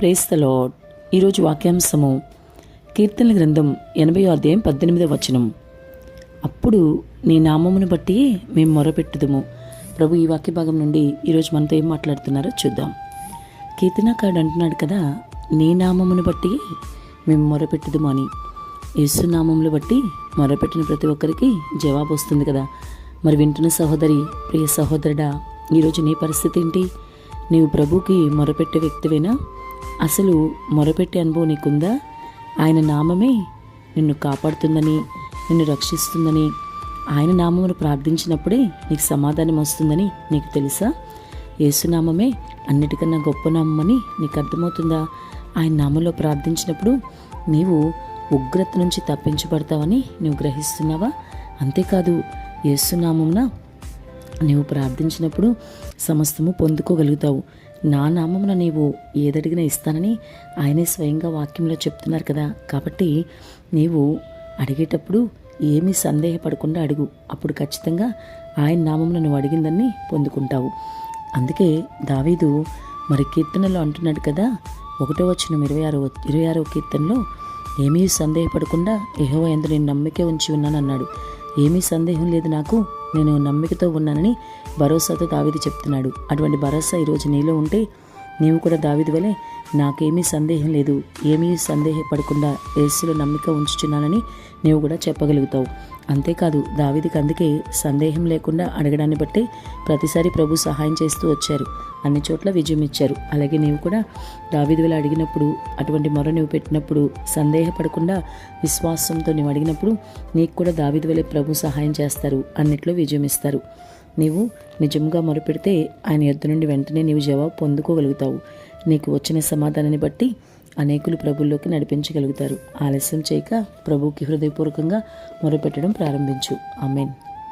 ప్రేస్తలో ఈరోజు వాక్యాంశము కీర్తన గ్రంథం ఎనభై అధ్యాయం పద్దెనిమిదవ వచనం అప్పుడు నీ నామమును బట్టి మేము మొరపెట్టుదుము. ప్రభు ఈ వాక్య భాగం నుండి ఈరోజు మనతో ఏం మాట్లాడుతున్నారో చూద్దాం. కీర్తనకాడు అంటున్నాడు కదా నీ నామమును బట్టి మేము మొరపెట్టుదుము అని. యేసునామములు బట్టి మొరపెట్టిన ప్రతి ఒక్కరికి జవాబు వస్తుంది కదా. మరి వింటున్న సహోదరి ప్రియ సహోదరుడా ఈరోజు నీ పరిస్థితి ఏంటి? నీవు ప్రభుకి మొరపెట్టే వ్యక్తివేనా? అసలు మొరపెట్టే అనుభవం నీకుందా? ఆయన నామమే నిన్ను కాపాడుతుందని నిన్ను రక్షిస్తుందని ఆయన నామమును ప్రార్థించినప్పుడే నీకు సమాధానం వస్తుందని నీకు తెలుసా? యేసునామమే అన్నిటికన్నా గొప్ప నామమని నీకు అర్థమవుతుందా? ఆయన నామంలో ప్రార్థించినప్పుడు నీవు ఉగ్రత నుంచి తప్పించబడతావని నువ్వు గ్రహిస్తున్నావా? అంతేకాదు యేసునామమున నీవు ప్రార్థించినప్పుడు సమస్తము పొందుకోగలుగుతావు. నా నామమున నీవు ఏదడిగినా ఇస్తానని ఆయనే స్వయంగా వాక్యంలో చెప్తున్నారు కదా. కాబట్టి నీవు అడిగేటప్పుడు ఏమీ సందేహపడకుండా అడుగు. అప్పుడు ఖచ్చితంగా ఆయన నామమున నువ్వు అడిగిందని పొందుకుంటావు. అందుకే దావీదు మరి కీర్తనలో అంటున్నాడు కదా ఒకటో వచ్చిన ఇరవై ఆరో ఇరవై ఆరో కీర్తనలో ఏమీ సందేహపడకుండా ఏహో ఎందు నేను నమ్మికే ఉంచి ఉన్నానన్నాడు. ఏమీ సందేహం లేదు నాకు నేను నమ్మికతో ఉన్నానని భరోసాతో దావిది చెప్తున్నాడు. అటువంటి భరోసా ఈరోజు నీలో ఉంటే నీవు కూడా దావిది వలె నాకేమీ సందేహం లేదు ఏమీ సందేహపడకుండా ఏసులో నమ్మిక ఉంచుచున్నానని నీవు కూడా చెప్పగలుగుతావు. అంతేకాదు దావిదికి అందుకే సందేహం లేకుండా అడగడాన్ని బట్టి ప్రతిసారి ప్రభు సహాయం చేస్తూ వచ్చారు. అన్ని చోట్ల విజయం ఇచ్చారు అలాగే నీవు కూడా దావిది వల్ల అడిగినప్పుడు అటువంటి మొర నువ్వు పెట్టినప్పుడు సందేహపడకుండా విశ్వాసంతో నువ్వు అడిగినప్పుడు నీకు కూడా దావిది వలె ప్రభు సహాయం చేస్తారు. అన్నిట్లో విజయం ఇస్తారు నీవు నిజంగా మొరపెడితే ఆయన ఎద్దు నుండి వెంటనే నీవు జవాబు పొందుకోగలుగుతావు. నీకు వచ్చిన సమాధానాన్ని బట్టి అనేకులు ప్రభుల్లోకి నడిపించగలుగుతారు. ఆలస్యం చేయక ప్రభుకి హృదయపూర్వకంగా మొరపెట్టడం ప్రారంభించు. ఆమెన్.